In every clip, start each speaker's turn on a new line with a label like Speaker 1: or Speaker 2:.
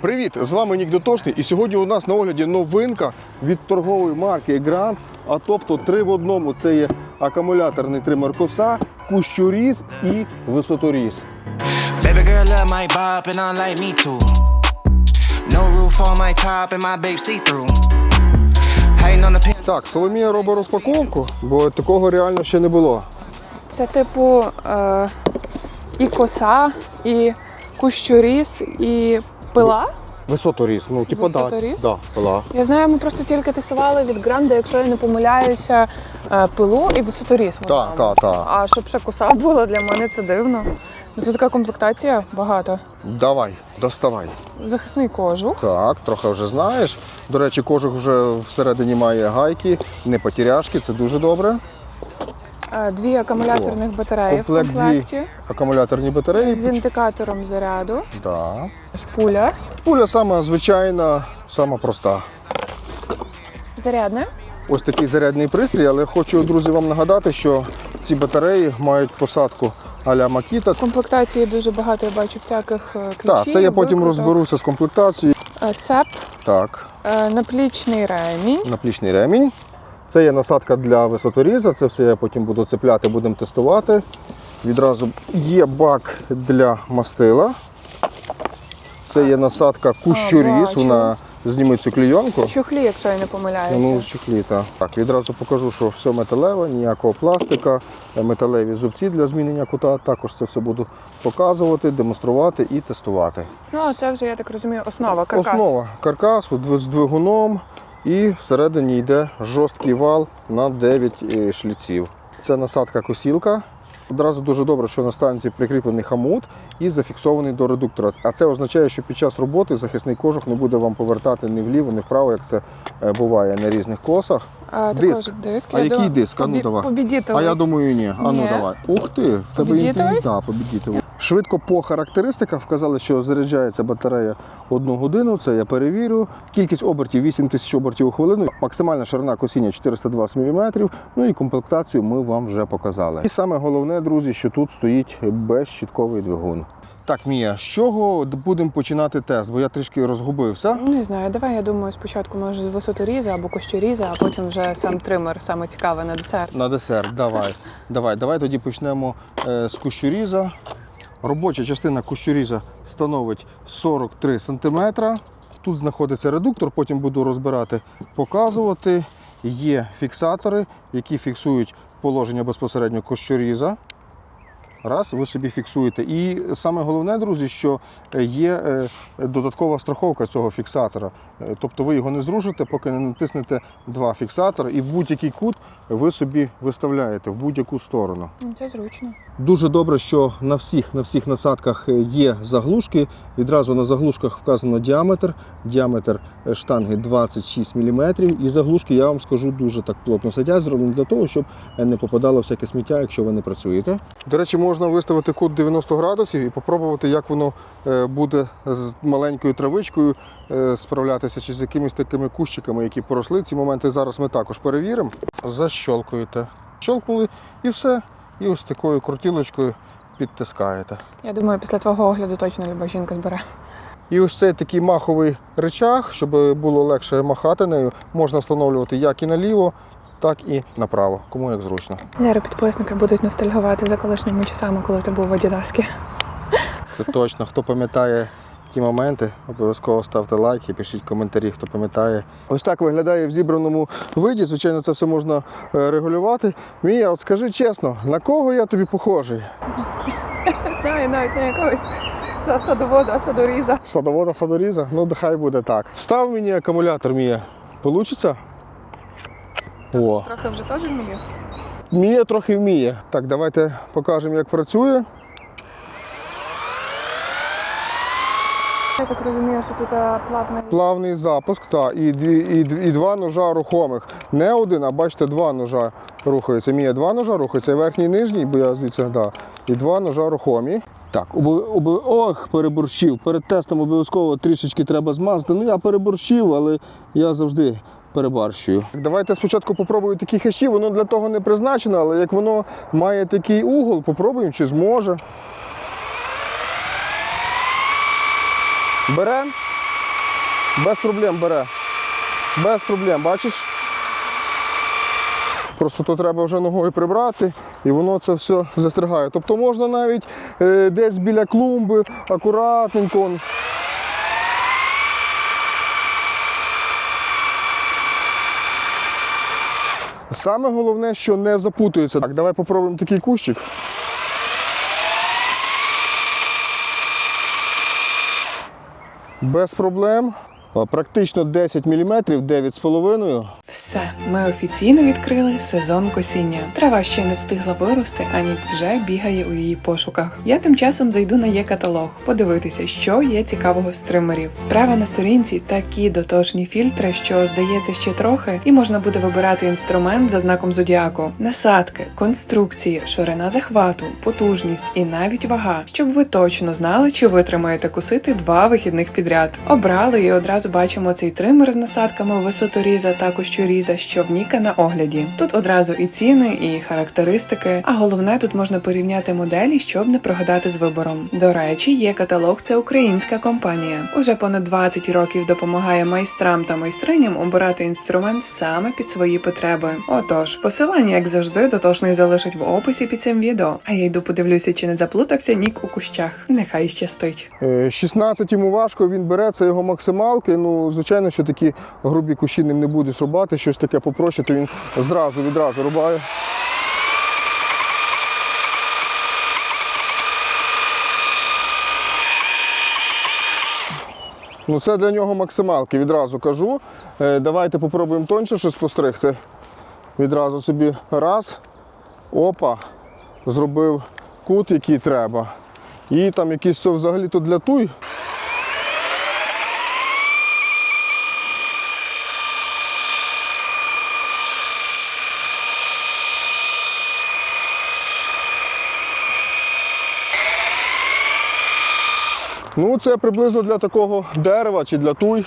Speaker 1: Привіт! З вами Нік Дотошний. І сьогодні у нас на огляді новинка від торгової марки Grand. А тобто три в одному це є акумуляторний тример коса, кущоріз і висоторіз.
Speaker 2: Baby girl my bop and I like me too. No roof on my top and my babe see through. Hating on the.
Speaker 1: Так, Соломія робить розпаковку, бо такого реально ще не було.
Speaker 3: Це типу е, і коса, і кущоріз, і пила.
Speaker 1: Висоторіз, ну типу
Speaker 3: Висоторіз?
Speaker 1: да. Да, пила.
Speaker 3: Я знаю, ми просто тільки тестували від Гранда, якщо я не помиляюся, е, пилу і висоторіз. в
Speaker 1: Так, так, так.
Speaker 3: А щоб ще коса була для мене, це дивно. Ну, Це така комплектація багата.
Speaker 1: Давай, доставай.
Speaker 3: Захисний кожух.
Speaker 1: Так, трохи вже знаєш. До речі, кожух вже всередині має гайки, не потеряшки, це дуже добре.
Speaker 3: Дві акумуляторних батареї
Speaker 1: Комплект дві
Speaker 3: комплекті
Speaker 1: акумуляторні батареї.
Speaker 3: з індикатором заряду,
Speaker 1: Да.
Speaker 3: шпуля
Speaker 1: Пуля сама звичайна, сама проста.
Speaker 3: зарядна.
Speaker 1: Ось такий зарядний пристрій, але хочу, друзі, вам нагадати, що ці батареї мають посадку а-ля.
Speaker 3: В комплектації дуже багато я бачу всяких е, ключів.
Speaker 1: Так, це я потім
Speaker 3: викруток.
Speaker 1: розберуся з комплектацією.
Speaker 3: Е, Цеп,
Speaker 1: Так,
Speaker 3: е, наплічний ремінь.
Speaker 1: наплічний ремінь. Це є насадка для висоторіза, це все я потім буду цепляти, будемо тестувати. Відразу є бак для мастила. Це є насадка кущоріз,
Speaker 3: бачу.
Speaker 1: вона зніме цю клійонку.
Speaker 3: В чохлі, якщо я не помиляюся.
Speaker 1: Ну, в чехлі, так. так. Відразу покажу, що все металеве, ніякого пластика, е, металеві зубці для змінення кута. Також це все буду показувати, демонструвати і тестувати.
Speaker 3: Ну, а це вже, я так розумію, основа, каркас.
Speaker 1: Основа каркас з двигуном і всередині йде жорсткий вал на 9 е, шліців. Це насадка косілка. Одразу дуже добре, що на станції прикріплений хамут і зафіксований до редуктора. А це означає, що під час роботи захисний кожух не буде вам повертати ні вліво, ні вправо, як це е, буває на різних косах.
Speaker 3: А,
Speaker 1: Диск.
Speaker 3: диск.
Speaker 1: А
Speaker 3: я
Speaker 1: який
Speaker 3: думаю,
Speaker 1: диск? А ну, давай. А я думаю, ні. А ну давай. Ух ти, в тебе
Speaker 3: Побідітовий?
Speaker 1: інтелект. Да, побідітовий. Швидко по характеристиках вказали, що заряджається батарея одну годину. Це я перевірю. Кількість обертів 8 тисяч обертів у хвилину. Максимальна ширина косіння 420 мм. Ну і комплектацію ми вам вже показали. І саме головне, друзі, що тут стоїть безщітковий двигун. Так, Мія, з чого будемо починати тест? Бо я трішки розгубився.
Speaker 3: Не знаю, давай я думаю, спочатку може з висоторіза або кощоріза, а потім вже сам тример, саме цікаве на десерт.
Speaker 1: На десерт, давай. давай. Давай тоді почнемо е, з кущуріза. Робоча частина кущуріза становить 43 см. Тут знаходиться редуктор, потім буду розбирати, показувати. Є фіксатори, які фіксують положення безпосередньо кущуріза. Раз, ви собі фіксуєте. І саме головне, друзі, що є е, додаткова страховка цього фіксатора. Е, Тобто ви його не зрушите, поки не натиснете два фіксатори, і будь-який кут ви собі виставляєте в будь-яку сторону.
Speaker 3: Ну, Це зручно.
Speaker 1: Дуже добре, що на всіх, на всіх насадках є заглушки. Відразу на заглушках вказано діаметр. Діаметр е, штанги 26 мм. І заглушки, я вам скажу, дуже так плотно сидять, зроблені для того, щоб е, не попадало всяке сміття, якщо ви не працюєте. До речі, можна виставити кут 90 градусів і попробувати, як воно буде з маленькою травичкою е, справлятися чи з якимись такими кущиками, які поросли. Ці моменти зараз ми також перевіримо. Защолкуєте. Щолкнули і все. І ось такою крутілочкою підтискаєте.
Speaker 3: Я думаю, після твого огляду точно люба жінка збере.
Speaker 1: І ось цей такий маховий речах, щоб було легше махати нею, можна встановлювати як і наліво, так і направо, кому як зручно.
Speaker 3: Зараз підписники будуть ностальгувати за колишніми часами, коли ти був в Адідаскі.
Speaker 1: Це точно. Хто пам'ятає ті моменти, обов'язково ставте лайк і пишіть коментарі, хто пам'ятає. Ось так виглядає в зібраному виді. Звичайно, це все можна е, регулювати. Мія, от скажи чесно, на кого я тобі похожий?
Speaker 3: Знаю, навіть на якогось садовода, садоріза.
Speaker 1: Садовода садоріза? Ну, хай буде так. Став мені акумулятор, Мія. Получиться? О.
Speaker 3: Трохи вже теж.
Speaker 1: Вміє, трохи вміє. Так, давайте покажемо, як працює.
Speaker 3: Я так розумію, що тут а, плавний.
Speaker 1: Плавний запуск, та, і, дві, і, і два ножа рухомих. Не один, а бачите, два ножа рухаються. Мія два ножа рухаються, верхній і нижній, бо я звідси да. І два ножа рухомі. Так, обов- ох, переборщив. Перед тестом обов'язково трішечки треба змазати. Ну я переборщив, але я завжди перебарщую. Давайте спочатку попробую такі хеші. Воно для того не призначено, але як воно має такий угол, попробуємо, чи зможе. Беремо Без проблем бере. Без проблем, бачиш? Просто то треба вже ногою прибрати, і воно це все застрягає. Тобто можна навіть е, десь біля клумби, акуратненько. Саме головне, що не запутується. Так, давай попробуємо такий кущик. Без проблем. А, Практично 10 мм, 9,5.
Speaker 3: Все, ми офіційно відкрили сезон косіння. Трава ще не встигла вирости, а Нік вже бігає у її пошуках. Я тим часом зайду на є каталог, подивитися, що є цікавого з тримерів. Справа на сторінці такі дотошні фільтри, що здається ще трохи, і можна буде вибирати інструмент за знаком зодіаку, насадки, конструкції, ширина захвату, потужність і навіть вага, щоб ви точно знали, чи витримаєте кусити два вихідних підряд. Обрали і одразу бачимо цей тример з насадками висоторіза та кущоріза, що в Ніка на огляді. Тут одразу і ціни, і характеристики. А головне, тут можна порівняти моделі, щоб не прогадати з вибором. До речі, є каталог. Це українська компанія. Уже понад 20 років допомагає майстрам та майстриням обирати інструмент саме під свої потреби. Отож, посилання, як завжди, дотошний залишить в описі під цим відео. А я йду подивлюся, чи не заплутався Нік у кущах. Нехай щастить.
Speaker 1: Е, 16 йому важко, він бере, це його максималки. Ну, звичайно, що такі грубі кущі ним не будеш рубати, щось таке попроще, то він зразу відразу рубає. Ну, це для нього максималки, відразу кажу. Е, давайте попробуємо тоньше щось постригти. Відразу собі раз. Опа. Зробив кут, який треба. І там якийсь це взагалі то для туй. Ну, це приблизно для такого дерева чи для туй.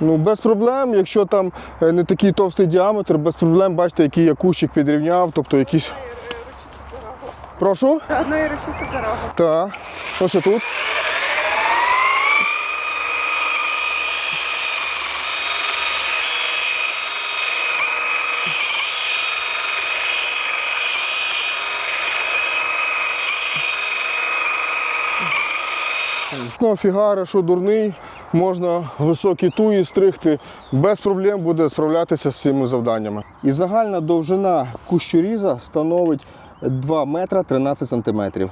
Speaker 1: Ну, без проблем, якщо там е, не такий товстий діаметр, без проблем, бачите, який я кущик підрівняв, тобто якісь. Прошу?
Speaker 3: Одної російської дороги.
Speaker 1: Так. Що ще тут? Ну, фігари, що дурний, можна високі туї стригти, без проблем буде справлятися з цими завданнями. І загальна довжина кущоріза становить 2 метра 13 сантиметрів.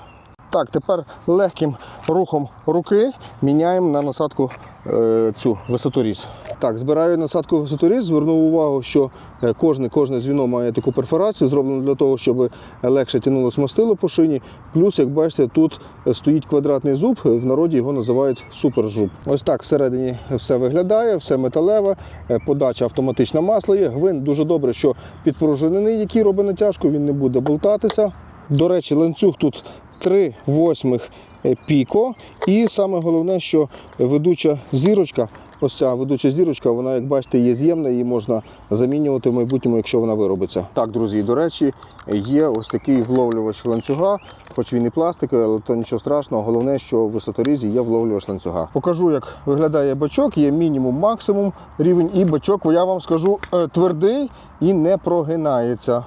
Speaker 1: Так, тепер легким рухом руки міняємо на насадку е, цю висоторіз. Так, збираю насадку висоторіз, звернув увагу, що е, кожне, кожне звіно має таку перфорацію, зроблено для того, щоб легше тягнулося мастило по шині. Плюс, як бачите, тут стоїть квадратний зуб, в народі його називають супержуб. Ось так всередині все виглядає, все металеве, е, подача автоматична масла є. Гвинт дуже добре, що підпружинений, який робить натяжку, він не буде болтатися. До речі, ланцюг тут 3 восьмих е, піко. І саме головне, що ведуча зірочка, ось ця ведуча зірочка, вона, як бачите, є з'ємна, її можна замінювати в майбутньому, якщо вона виробиться. Так, друзі, до речі, є ось такий вловлювач ланцюга, хоч він і пластиковий, але то нічого страшного. Головне, що в висоторізі є вловлювач ланцюга. Покажу, як виглядає бачок, є мінімум, максимум рівень, і бачок, я вам скажу, е, твердий і не прогинається.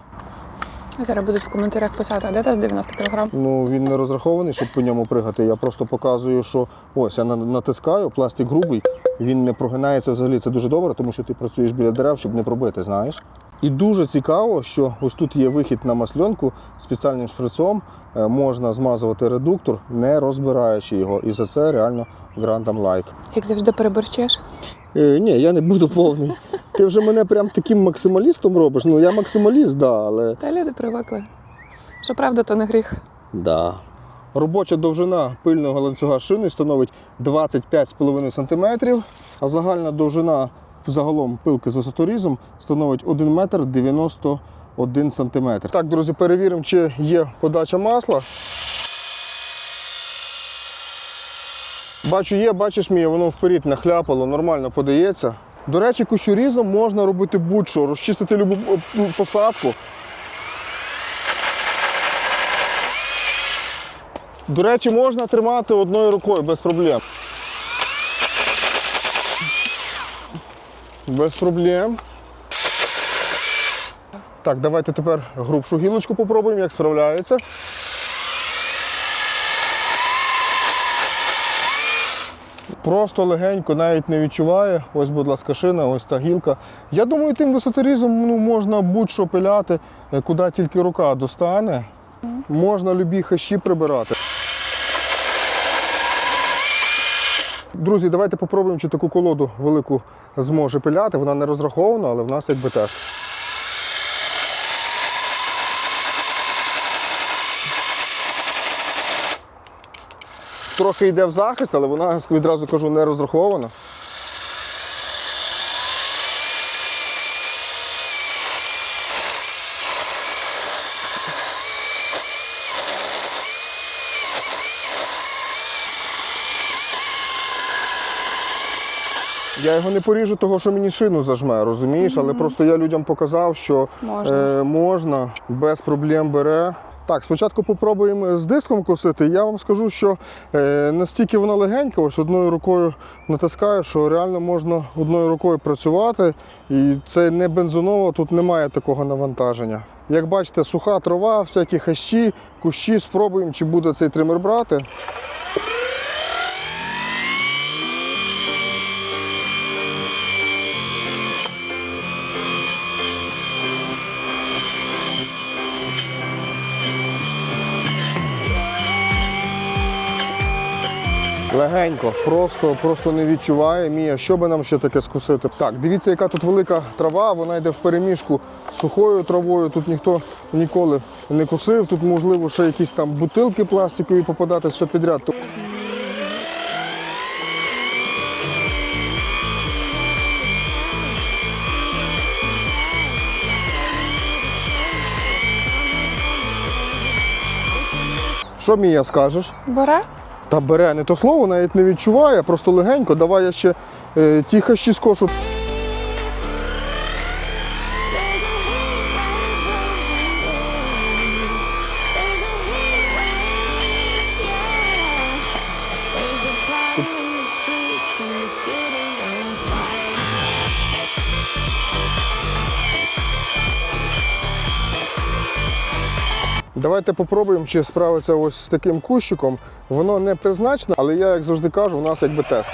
Speaker 3: Зараз будуть в коментарях писати, а де з 90 кг?
Speaker 1: Ну він не розрахований, щоб по ньому пригати. Я просто показую, що ось я натискаю, пластик грубий, він не прогинається взагалі. Це дуже добре, тому що ти працюєш біля дерев, щоб не пробити, знаєш. І дуже цікаво, що ось тут є вихід на масльонку спеціальним шприцом. е, Можна змазувати редуктор, не розбираючи його. І за це реально грантам лайк.
Speaker 3: Як завжди переборчиш?
Speaker 1: Е, ні, я не буду повний. Ти вже мене прям таким максималістом робиш. Ну я максималіст, да, але.
Speaker 3: Та люди привикли. Що правда, то не гріх.
Speaker 1: Да. Робоча довжина пильного ланцюга шини становить 25,5 см, а загальна довжина загалом пилки з висоторізом становить 1 метр 91 см. Так, друзі, перевіримо, чи є подача масла. Бачу, є, бачиш мій, воно вперед нахляпало, нормально подається. До речі, кущурізом можна робити будь-що, розчистити любу е, посадку. До речі, можна тримати одною рукою без проблем. Без проблем. Так, давайте тепер грубшу гілочку попробуємо, як справляється. Просто легенько, навіть не відчуває. Ось, будь ласка, шина, ось та гілка. Я думаю, тим висоторізом ну, можна будь-що пиляти, е, куди тільки рука достане. Можна любі хащі прибирати. Друзі, давайте попробуємо, чи таку колоду велику зможе пиляти. Вона не розрахована, але в нас якби тест. Трохи йде в захист, але вона, відразу кажу, не розрахована. Я його не поріжу, того що мені шину зажме, розумієш? Але просто я людям показав, що
Speaker 3: Можна.
Speaker 1: Е, можна без проблем бере. Так, спочатку попробуємо з диском косити. Я вам скажу, що е, настільки вона легенька, ось одною рукою натискаю, що реально можна одною рукою працювати. І це не бензонова, тут немає такого навантаження. Як бачите, суха трава, всякі хащі, кущі, спробуємо, чи буде цей тример брати. Легенько, просто, просто не відчуває. Мія, що би нам ще таке скусити? Так, дивіться, яка тут велика трава, вона йде в переміжку з сухою травою. Тут ніхто ніколи не косив. Тут, можливо, ще якісь там бутилки пластикові попадати, все підряд. Що Мія скажеш?
Speaker 3: Бере?
Speaker 1: Та бере не то слово, навіть не відчуває, просто легенько. Давай я ще е, ті хащі скошу. Давайте попробуємо, чи справиться ось з таким кущиком. Воно не призначено, але я, як завжди кажу, у нас якби тест.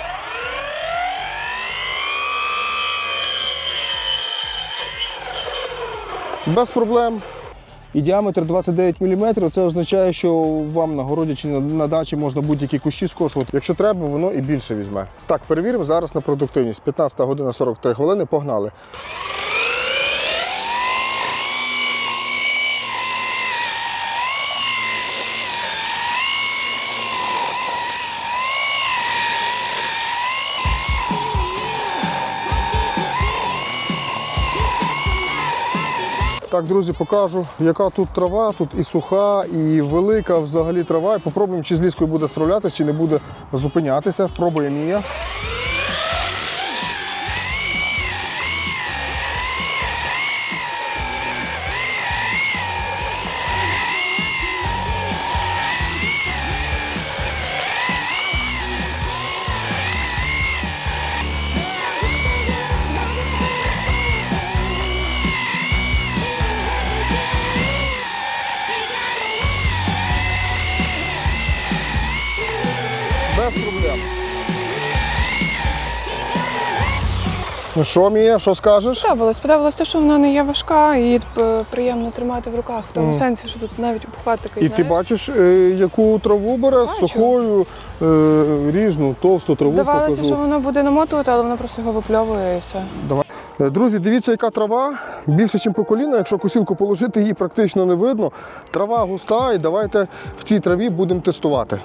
Speaker 1: Без проблем. І діаметр 29 мм, це означає, що вам на городі чи на, на дачі можна будь-які кущі скошувати. Якщо треба, воно і більше візьме. Так, перевіримо зараз на продуктивність. 15 година 43 хвилини, погнали. Так, друзі, покажу, яка тут трава, тут і суха, і велика взагалі трава. І попробуємо, чи з ліскою буде справлятися, чи не буде зупинятися. Пробуємо Мія. Що, Мія, що скажеш?
Speaker 4: Сподобалось. Сподобалось те, що вона не є важка і е, приємно тримати в руках, в тому
Speaker 1: Мгм.
Speaker 4: сенсі, що тут навіть обхватики.
Speaker 1: І ти бачиш, е, яку траву бере,
Speaker 4: Бачу.
Speaker 1: сухою, е, різну, товсту траву
Speaker 4: Здавалося,
Speaker 1: покажу.
Speaker 4: що воно буде намотувати, але вона просто його випльовує і все.
Speaker 1: Е, Друзі, дивіться, яка трава більше, ніж по коліна. Якщо косілку положити, її практично не видно. Трава густа, і давайте в цій траві будемо тестувати.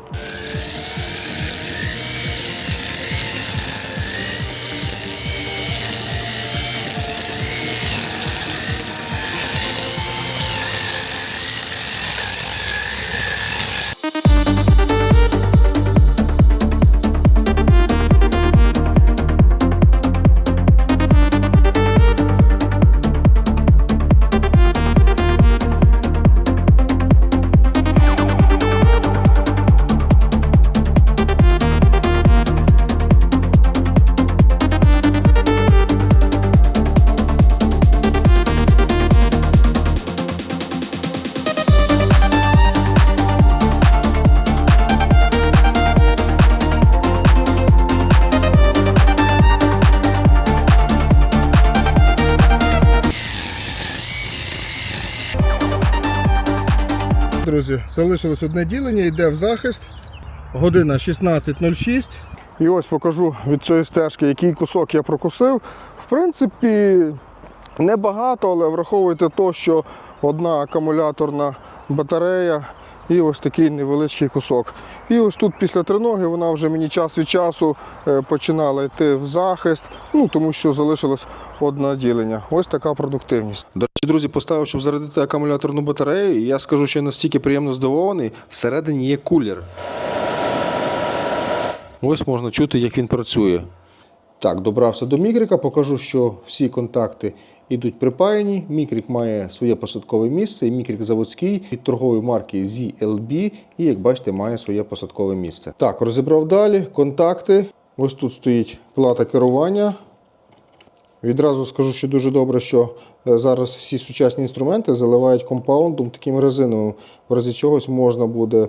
Speaker 1: Друзі, залишилось одне ділення, йде в захист. Година 16.06. І ось покажу від цієї стежки, який кусок я прокусив. В принципі, небагато, але враховуйте то, що одна акумуляторна батарея і ось такий невеличкий кусок. І ось тут після триноги вона вже мені час від часу е, починала йти в захист, ну тому що залишилось одне ділення. Ось така продуктивність. Друзі, поставив, щоб зарядити акумуляторну батарею. І я скажу, що я настільки приємно здивований. Всередині є кулер. Ось можна чути, як він працює. Так, добрався до мікрика, покажу, що всі контакти йдуть припаяні. Мікрик має своє посадкове місце, і мікрик заводський від торгової марки ZLB, і як бачите, має своє посадкове місце. Так, розібрав далі контакти. Ось тут стоїть плата керування. Відразу скажу, що дуже добре, що е, зараз всі сучасні інструменти заливають компаундом таким резиновим, в разі чогось можна буде е,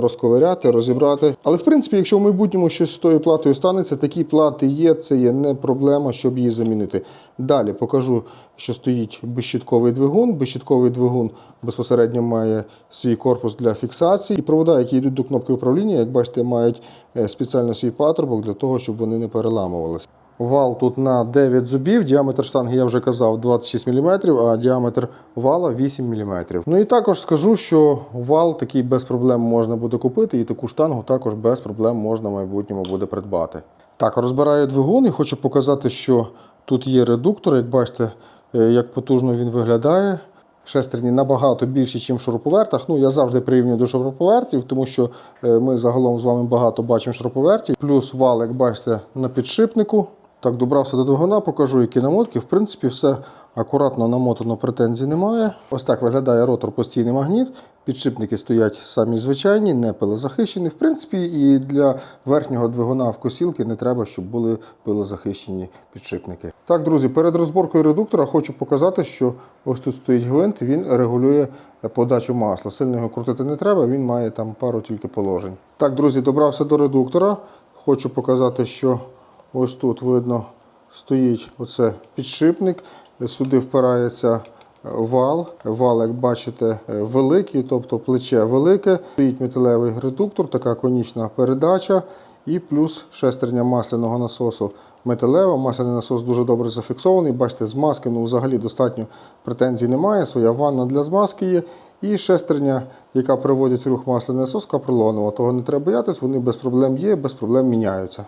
Speaker 1: розковиряти, розібрати. Але в принципі, якщо в майбутньому щось з тою платою станеться, такі плати є, це є не проблема, щоб її замінити. Далі покажу, що стоїть безщітковий двигун. Безщітковий двигун безпосередньо має свій корпус для фіксації. І провода, які йдуть до кнопки управління, як бачите, мають е, спеціально свій патрубок для того, щоб вони не переламувалися. Вал тут на 9 зубів, діаметр штанги, я вже казав, 26 мм, а діаметр вала 8 мм. Ну і також скажу, що вал такий без проблем можна буде купити, і таку штангу також без проблем можна в майбутньому буде придбати. Так, розбираю двигун і хочу показати, що тут є редуктор. Як бачите, е, як потужно він виглядає. Шестерні набагато більші, ніж в шуруповертах. Ну, я завжди прирівнюю до шуруповертів, тому що е, ми загалом з вами багато бачимо шуруповертів. Плюс вал, як бачите, на підшипнику. Так, добрався до двигуна, покажу, які намотки. В принципі, все акуратно намотано, претензій немає. Ось так виглядає ротор постійний магніт. Підшипники стоять самі звичайні, не пилозахищені. В принципі, і для верхнього двигуна в косілки не треба, щоб були пилозахищені підшипники. Так, друзі, перед розборкою редуктора хочу показати, що ось тут стоїть гвинт, він регулює подачу масла. Сильно його крутити не треба, він має там пару тільки положень. Так, друзі, добрався до редуктора. Хочу показати, що ось тут видно стоїть оце підшипник. Сюди впирається вал. Вал, як бачите, великий, тобто плече велике. Стоїть металевий редуктор, така конічна передача. І плюс шестерня масляного насосу металева. Масляний насос дуже добре зафіксований. Бачите, змазки ну, взагалі достатньо претензій немає. Своя ванна для змазки є. І шестерня, яка приводить рух масляний насос, капролонова. Того не треба боятись, вони без проблем є, без проблем міняються.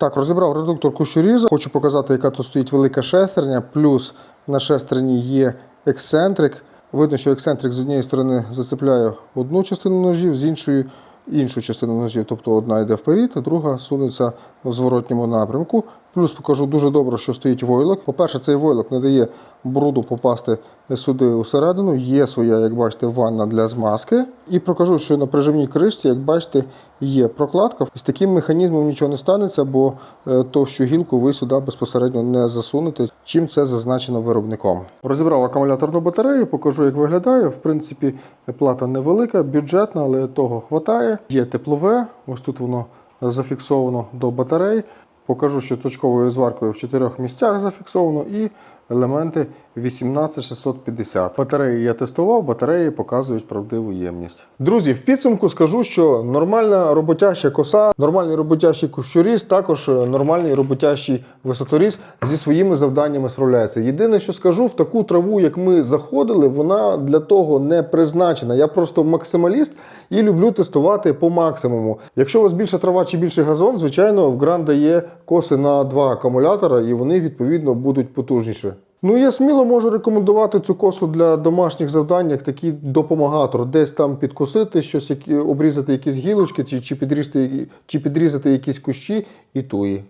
Speaker 1: Так, розібрав редуктор кущоріза. Хочу показати, яка тут стоїть велика шестерня. Плюс на шестерні є ексцентрик. Видно, що ексцентрик з однієї сторони зацепляє одну частину ножів, з іншої іншу частину ножів. Тобто одна йде вперед, а друга сунеться в зворотньому напрямку. Плюс покажу дуже добре, що стоїть войлок. По-перше, цей войлок не дає бруду попасти сюди усередину. Є своя, як бачите, ванна для змазки. І покажу, що на прижимній кришці, як бачите, є прокладка. З таким механізмом нічого не станеться, бо е, товщу гілку ви сюди безпосередньо не засунете, чим це зазначено виробником. Розібрав акумуляторну батарею, покажу, як виглядає. В принципі, плата невелика, бюджетна, але того хватає. Є теплове, ось тут воно зафіксовано до батарей. Покажу, що точковою зваркою в чотирьох місцях зафіксовано і елементи 18650. Батареї я тестував, батареї показують правдиву ємність. Друзі, в підсумку скажу, що нормальна роботяща коса, нормальний роботящий кущоріз, також нормальний роботящий висоторіз зі своїми завданнями справляється. Єдине, що скажу, в таку траву, як ми заходили, вона для того не призначена. Я просто максималіст і люблю тестувати по максимуму. Якщо у вас більша трава чи більший газон, звичайно, в Гран дає коси на два акумулятора, і вони відповідно будуть потужніші. Ну, я сміло можу рекомендувати цю косу для домашніх завдань, як такий допомагатор. Десь там підкосити щось, обрізати якісь гілочки, чи, чи, підрізати, чи підрізати якісь кущі і туї.